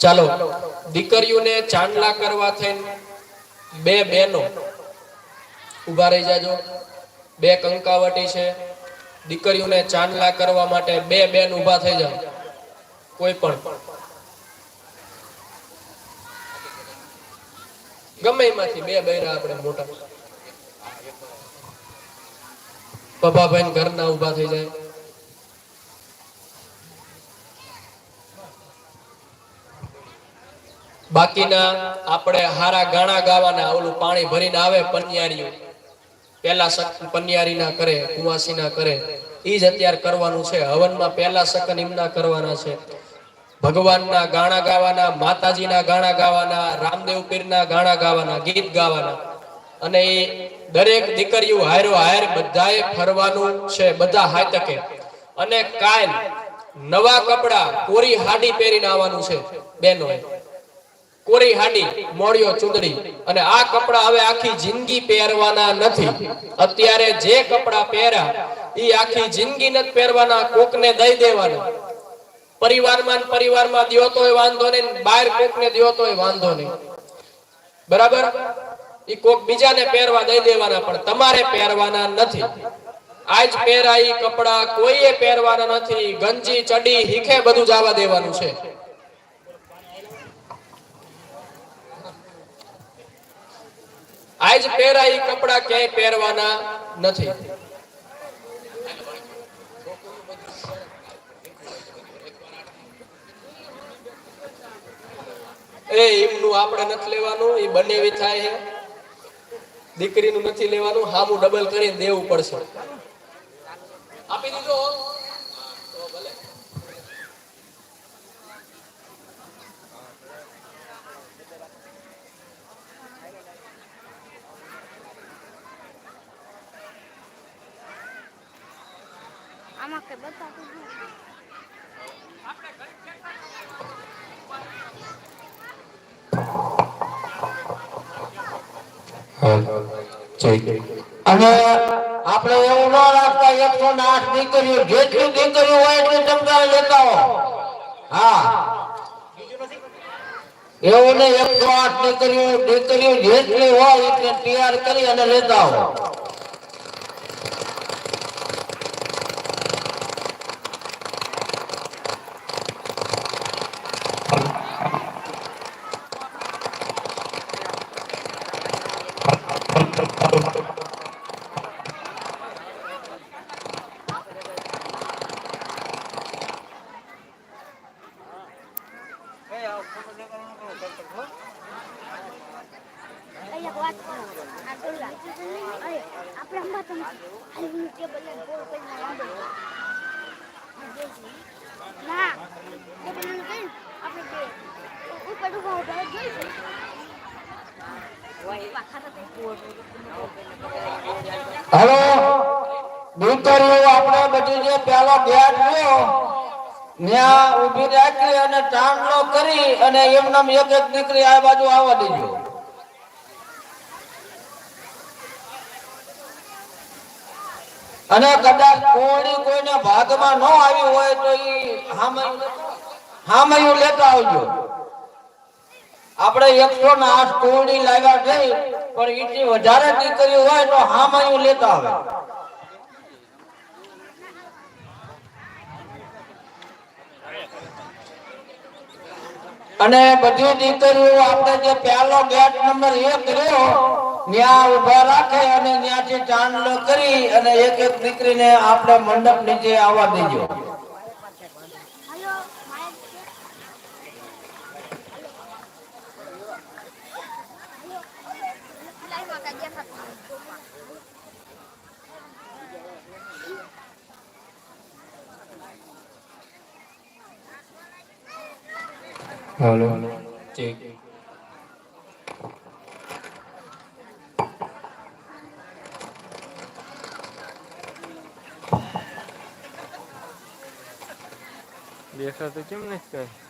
ચાલો, દીકરીઓને ચાંદલા કરવા થઈને બે બેનો ઊભા રહી જાજો. બે કંકાવટી છે. દીકરીઓને ચાંદલા કરવા માટે બે બેન ઊભા થઈ જાવ કોઈ પણ. ગમે એમાંથી બે બૈરા આપણે મોટા. પપ્પાભાઈ ઘરના ઊભા થઈ જાય. બાકીના આપણે હારા ગાણા ગાવાના ઓલું પાણી ભરીને આવે પનિયારીઓ. પહેલા સક પનિયારીના કરે, કુવાસીના કરે. ઈ જ અત્યારે કરવાનું છે. હવનમાં પહેલા સકન એમના કરવાના છે. ભગવાનના ગાણા ગાવાના, માતાજીના ગાણા ગાવાના, રામદેવ પીરના ગાણા ગાવાના, ગીત ગાવાના. અને દરેક દીકરીઓ હારો હાર બધાએ ફરવાનું છે, બધા હાથકે. અને કાલ નવા કપડા કોરી હાડી પહેરીને આવવાનું છે, બેનોએ. કોરી હાડી મોડિયો ચુંદડી. અને આ કપડા હવે આખી જિંદગી પહેરવાના નથી. અત્યારે જે કપડા પહેર્યા એ આખી જિંદગી નથી પહેરવાના, કોકને દઈ દેવાના. પરિવારમાં પરિવારમાં દિયો તોય વાંધો નહીં બહાર કોકને દિયો તોય વાંધો નહીં. બરાબર? ઈ કોક બીજાને પહેરવા દઈ દેવાના, પણ તમારે પહેરવાના નથી. આજ પહેરાઈ કપડા કોઈએ પહેરવાના નથી. ગંજી, ચડી, હીખે બધું જવા દેવાનું છે. આજ પહેરાઈ કપડા ક્યાંય પહેરવાના નથી. એ, એમનું આપણે નથી લેવાનું, એ બને એવી થાય દીકરીનું નથી લેવાનું હામું ડબલ કરીને દેવું પડશે. આપી દીધો? અને આપણે એવું ન રાખતા એકસો ને આઠ દીકરીઓ, જેટલી દીકરીઓ હોય એટલી ચમચા લેતા હો. હા. એવું નહીં એકસો આઠ દીકરીઓ દીકરીઓ જેટલી હોય એટલે તૈયાર કરી અને લેતા હો અહીંયા વાત કરો. આ ડોલા. અરે, આપણે હમણાં તમે ખાલી ટેબલ ને ગોળ કરીને વાંધો. ના ટેબલ ને કઈ આપણે બે ઉપર ઊભા ઊભા જોઈશું હેલો દીકરીઓ આપણે બધી જે પેલો ગેટ રહ્યો અને એક દીકરી આ બાજુ આવવા દેજો. અને કદાચ કોણી કોઈને ભાગમાં ન આવી હોય તો ઈ હામયું હામયું લેતા આવજો. આપણે એકસો ને આઠ કોણી લાવ્યા છે, પણ ઈથી વધારે દીકરી હોય તો હામયું લેતા આવે. અને બધી દીકરીઓ આપણે જે પહેલો ગેટ નંબર એક રહ્યો ત્યાં ઊભા રાખે અને ત્યાંથી ચાંદલો કરી અને એક એક દીકરીને આપણે મંડપ નીચે આવવા દેજો હલો માઇક છે? હલો. લાઈવમાં કાંઈ દેખાતું નથી. હાલો. ઠીક. તો કેમ નથી કઈ?